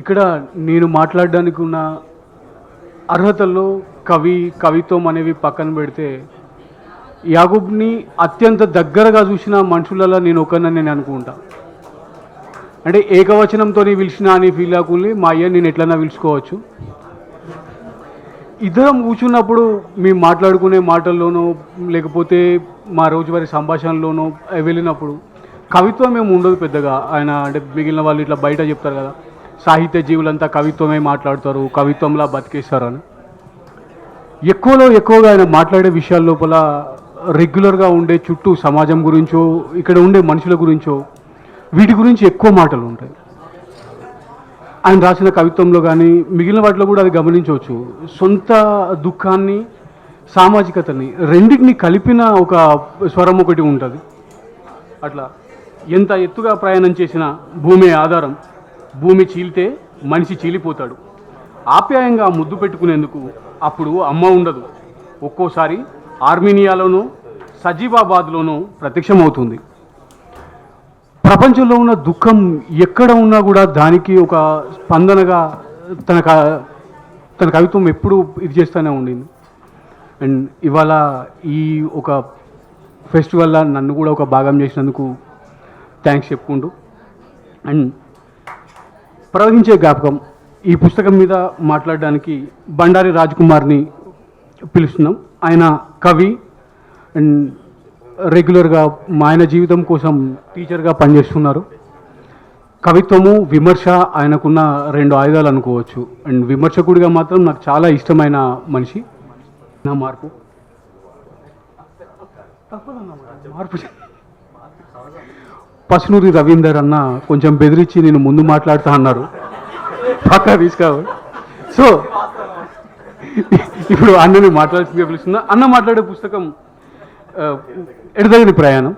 ఇక్కడ నేను మాట్లాడడానికి ఉన్న అర్హతల్లో కవి కవిత్వం అనేవి పక్కన పెడితే యాగూబ్ని అత్యంత దగ్గరగా చూసిన మనుషులలో నేను ఒకరిని నేను అనుకుంటా. అంటే ఏకవచనంతో పిలిచిన అని ఫీల్ కాకుండా మా అయ్య నేను ఎట్లన్నా పిలుచుకోవచ్చు. ఇద్దరం కూర్చున్నప్పుడు మేము మాట్లాడుకునే మాటల్లోనో లేకపోతే మా రోజువారీ సంభాషణలోనో వెళ్ళినప్పుడు కవిత్వం ఏమి ఉండదు పెద్దగా. ఆయన అంటే మిగిలిన వాళ్ళు ఇట్లా బయట చెప్తారు కదా. సాహిత్య జీవులంతా కవిత్వమే మాట్లాడతారు కవిత్వంలా బతికేస్తారు అని ఎక్కువలో ఎక్కువగా ఆయన మాట్లాడే విషయాల లోపల రెగ్యులర్గా ఉండే చుట్టూ సమాజం గురించో ఇక్కడ ఉండే మనుషుల గురించో వీటి గురించి ఎక్కువ మాటలు ఉంటాయి. ఆయన రాసిన కవిత్వంలో కానీ మిగిలిన వాటిలో కూడా అది గమనించవచ్చు. సొంత దుఃఖాన్ని సామాజికతని రెండింటిని కలిపిన ఒక స్వరం ఒకటి ఉంటుంది. అట్లా ఎంత ఎత్తుగా ప్రయాణం చేసినా భూమి ఆధారం. భూమి చీలితే మనిషి చీలిపోతాడు. ఆప్యాయంగా ముద్దు పెట్టుకునేందుకు అప్పుడు అమ్మ ఉండదు. ఒక్కోసారి ఆర్మీనియాలోనూ సజీబాబాద్లోనూ ప్రత్యక్షమవుతుంది. ప్రపంచంలో ఉన్న దుఃఖం ఎక్కడ ఉన్నా కూడా దానికి ఒక స్పందనగా తన క- తన కవిత్వం ఎప్పుడు ఇది చేస్తూనే ఉండింది. అండ్ ఇవాళ ఈ ఒక ఫెస్టివల్లో నన్ను కూడా ఒక భాగం చేసినందుకు థ్యాంక్స్ చెప్పుకుంటూ. అండ్ ప్రవహించే జ్ఞాపకం ఈ పుస్తకం మీద మాట్లాడడానికి బండారి రాజ్కుమార్ని పిలుస్తున్నాం. ఆయన కవి అండ్ రెగ్యులర్గా మా ఆయన జీవితం కోసం టీచర్గా పనిచేస్తున్నారు. కవిత్వము విమర్శ ఆయనకున్న రెండు ఆయుధాలు అనుకోవచ్చు. అండ్ విమర్శకుడిగా మాత్రం నాకు చాలా ఇష్టమైన మనిషి. నా మార్పు. మార్పు. పసునూరి రవీందర్ అన్న కొంచెం బెదిరించి నేను ముందు మాట్లాడుతా అన్నారు. పక్కా తీసుకోవాలి సో ఇప్పుడు అన్నని మాట్లాడాల్సిందిగా పిలుస్తున్నా. అన్న మాట్లాడే పుస్తకం ఎడదగిన ప్రయాణం.